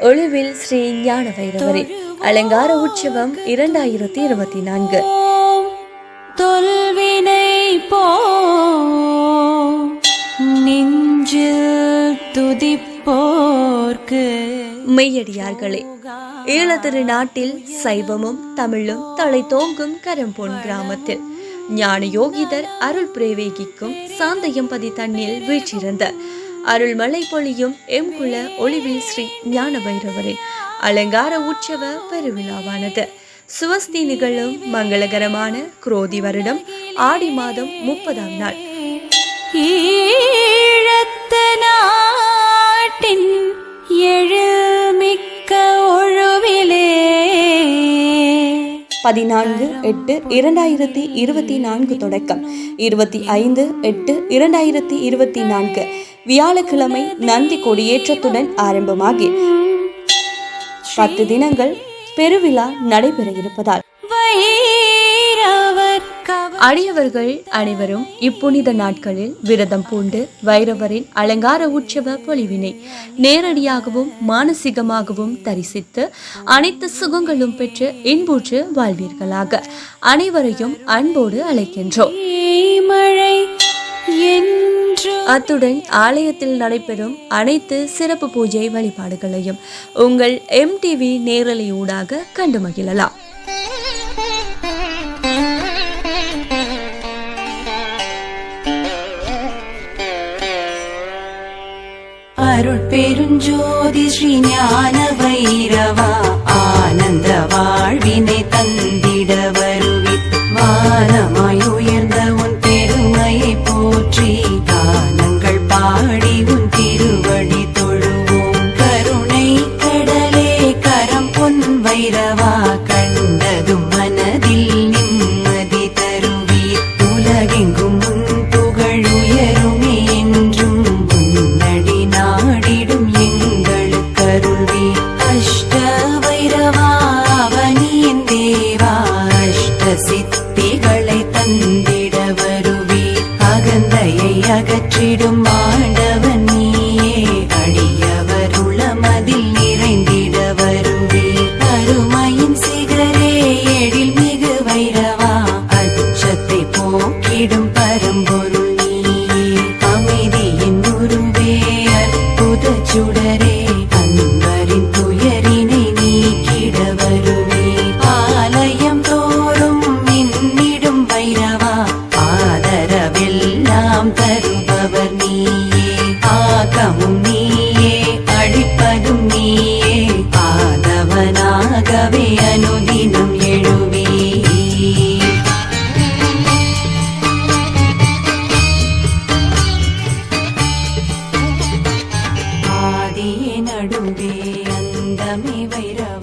ஒளிவில் ஸ்ரீ ஞான வைரவரே அலங்கார உற்சவம் இரண்டாயிரத்தி இருபத்தி நான்கு தொல்வினை போ நெஞ்சில் துதிப்போர்க்கு மெய்யடியார்களே ஈழத்திரு நாட்டில் சைவமும் தமிழும் தலை தோங்கும் கரம்பொன் கிராமத்தில் ஞான யோகிதர் அருள் பிரேவேகிக்கும் சாந்தயம்பதி தன்னில் வீற்றிருந்த அருள்மலை பொழியும் எம் குல ஒளிவில் ஸ்ரீ ஞான பைரவரின் அலங்கார உற்சவ பெருவிழாவானது. சுவஸ்தி நிகழும் மங்களகரமான குரோதி வருடம் ஆடி மாதம் முப்பதாம் நாள். ஈழத்த நாட்டின் எழு பதினான்கு எட்டு இரண்டாயிரத்தி இருபத்தி நான்கு தொடக்கம். இருபத்தி ஐந்து எட்டு இரண்டாயிரத்தி இருபத்தி நான்கு. வியாழக்கிழமை நந்தி கொடியேற்றத்துடன் ஆரம்பமாகி. பத்து தினங்கள் பெருவிழா நடைபெற இருப்பதால். அடியவர்கள் அனைவரும் இப்புனித நாட்களில் விரதம் பூண்டு வைரவரின் அலங்கார உற்சவ பொலிவினை நேரடியாகவும் மானசீகமாகவும் தரிசித்து அனைத்து சுகங்களும் பெற்று இன்புற்று வாழ்வீர்களாக. அனைவரையும் அன்போடு அழைக்கின்றோம். என்று அத்துடன் ஆலயத்தில் நடைபெறும் அனைத்து சிறப்பு பூஜை வழிபாடுகளையும் உங்கள் எம்டிவி நேரலையூடாக கண்டு மகிழலாம். அருள் பெருஞ்சோதி ஸ்ரீ ஞான வைரவா ஆனந்த வாழ்வினை தந்திட வருவி வானமாயுயர் சிந்தையை அகற்றிடும் ஆண்டவன். போலவே அனுதினம் எழுவே. ஆதியே நடுவே அந்தமே வைரவ